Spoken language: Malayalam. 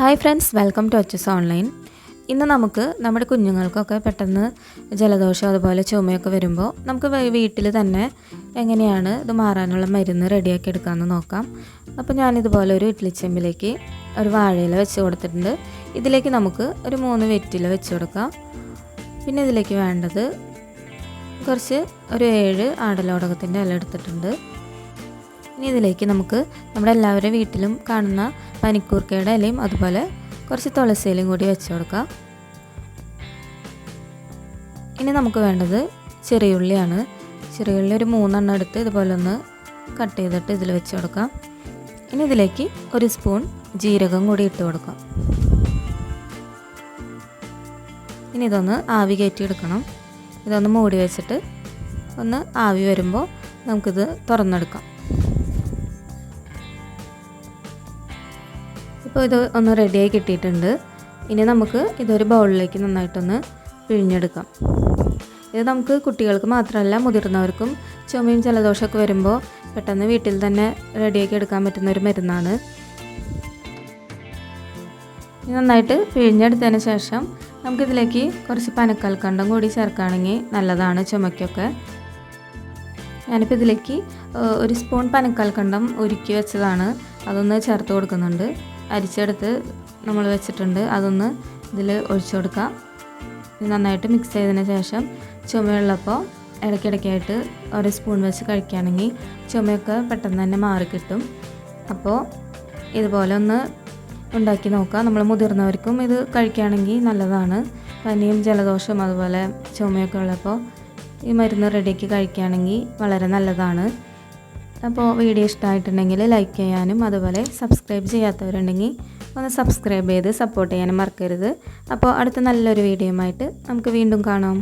Hi friends welcome to Achus online ഇന്ന് നമുക്ക് നമ്മുടെ കുഞ്ഞുങ്ങൾക്കൊക്കെ പെട്ടെന്ന് ജലദോഷം അതുപോലെ ചുമയൊക്കെ വരുമ്പോൾ നമുക്ക് വീട്ടിൽ തന്നെ എങ്ങനെയാണ് ഇത് മാറാനുള്ള മരുന്ന് റെഡിയാക്കി എടുക്കാമെന്ന് നോക്കാം. അപ്പോൾ ഞാനിതുപോലെ ഒരു ഇഡ്ലിച്ചെമ്പിലേക്ക് ഒരു വാഴയില വെച്ച് കൊടുത്തിട്ടുണ്ട്. ഇതിലേക്ക് നമുക്ക് ഒരു മൂന്ന് വെറ്റില വെച്ച് കൊടുക്കാം. പിന്നെ ഇതിലേക്ക് വേണ്ടത് കുറച്ച് ഒരു ഏഴ് ആടലോടകത്തിന്റെ ഇല എടുത്തിട്ടുണ്ട്. ഇനി ഇതിലേക്ക് നമുക്ക് നമ്മുടെ എല്ലാവരുടെ വീട്ടിലും കാണുന്ന പനിക്കൂർക്കയുടെ ഇലയും അതുപോലെ കുറച്ച് തുളസിയിലയും കൂടി വെച്ച് കൊടുക്കാം. ഇനി നമുക്ക് വേണ്ടത് ചെറിയുള്ളിയാണ്. ചെറിയുള്ളി ഒരു മൂന്നെണ്ണം എടുത്ത് ഇതുപോലെ ഒന്ന് കട്ട് ചെയ്തിട്ട് ഇതിൽ വെച്ച് കൊടുക്കാം. ഇനി ഇതിലേക്ക് ഒരു സ്പൂൺ ജീരകം കൂടി ഇട്ട് കൊടുക്കാം. ഇനി ഇതൊന്ന് ആവി കയറ്റി എടുക്കണം. ഇതൊന്ന് മൂടി വെച്ചിട്ട് ഒന്ന് ആവി വരുമ്പോൾ നമുക്കിത് തുറന്നെടുക്കാം. ഇപ്പോൾ ഇത് ഒന്ന് റെഡിയായി കിട്ടിയിട്ടുണ്ട്. ഇനി നമുക്ക് ഇതൊരു ബൗളിലേക്ക് നന്നായിട്ടൊന്ന് പിഴിഞ്ഞെടുക്കാം. ഇത് നമുക്ക് കുട്ടികൾക്ക് മാത്രമല്ല മുതിർന്നവർക്കും ചുമയും ജലദോഷമൊക്കെ വരുമ്പോൾ പെട്ടെന്ന് വീട്ടിൽ തന്നെ റെഡിയാക്കി എടുക്കാൻ പറ്റുന്ന ഒരു മരുന്നാണ്. നന്നായിട്ട് പിഴിഞ്ഞെടുത്തതിന് ശേഷം നമുക്കിതിലേക്ക് കുറച്ച് പനക്കൽക്കണ്ടം കൂടി ചേർക്കുകയാണെങ്കിൽ നല്ലതാണ് ചുമയ്ക്കൊക്കെ. ഞാനിപ്പോൾ ഇതിലേക്ക് ഒരു സ്പൂൺ പനക്കൽക്കണ്ടം ഉരുക്കി വെച്ചതാണ്. അതൊന്ന് ചേർത്ത് കൊടുക്കുന്നുണ്ട്. അരിച്ചെടുത്ത് നമ്മൾ വെച്ചിട്ടുണ്ട്. അതൊന്ന് ഇതിൽ ഒഴിച്ചു കൊടുക്കാം. നന്നായിട്ട് മിക്സ് ചെയ്തതിന് ശേഷം ചുമയുള്ളപ്പോൾ ഇടയ്ക്കിടയ്ക്കായിട്ട് ഒരു സ്പൂൺ വെച്ച് കഴിക്കുകയാണെങ്കിൽ ചുമയൊക്കെ പെട്ടെന്ന് തന്നെ മാറിക്കിട്ടും അപ്പോൾ ഇതുപോലെ ഒന്ന് ഉണ്ടാക്കി നോക്കാം. നമ്മൾ മുതിർന്നവർക്കും ഇത് കഴിക്കുകയാണെങ്കിൽ നല്ലതാണ്. പനിയും ജലദോഷവും അതുപോലെ ചുമയൊക്കെ ഉള്ളപ്പോൾ ഈ മരുന്ന് റെഡിയാക്കി കഴിക്കുകയാണെങ്കിൽ വളരെ നല്ലതാണ്. അപ്പോൾ വീഡിയോ ഇഷ്ടമായിട്ടുണ്ടെങ്കിൽ ലൈക്ക് ചെയ്യാനും അതുപോലെ സബ്സ്ക്രൈബ് ചെയ്യാത്തവരുണ്ടെങ്കിൽ ഒന്ന് സബ്സ്ക്രൈബ് ചെയ്ത് സപ്പോർട്ട് ചെയ്യാനും മറക്കരുത്. അപ്പോൾ അടുത്ത നല്ലൊരു വീഡിയോയുമായിട്ട് നമുക്ക് വീണ്ടും കാണാം.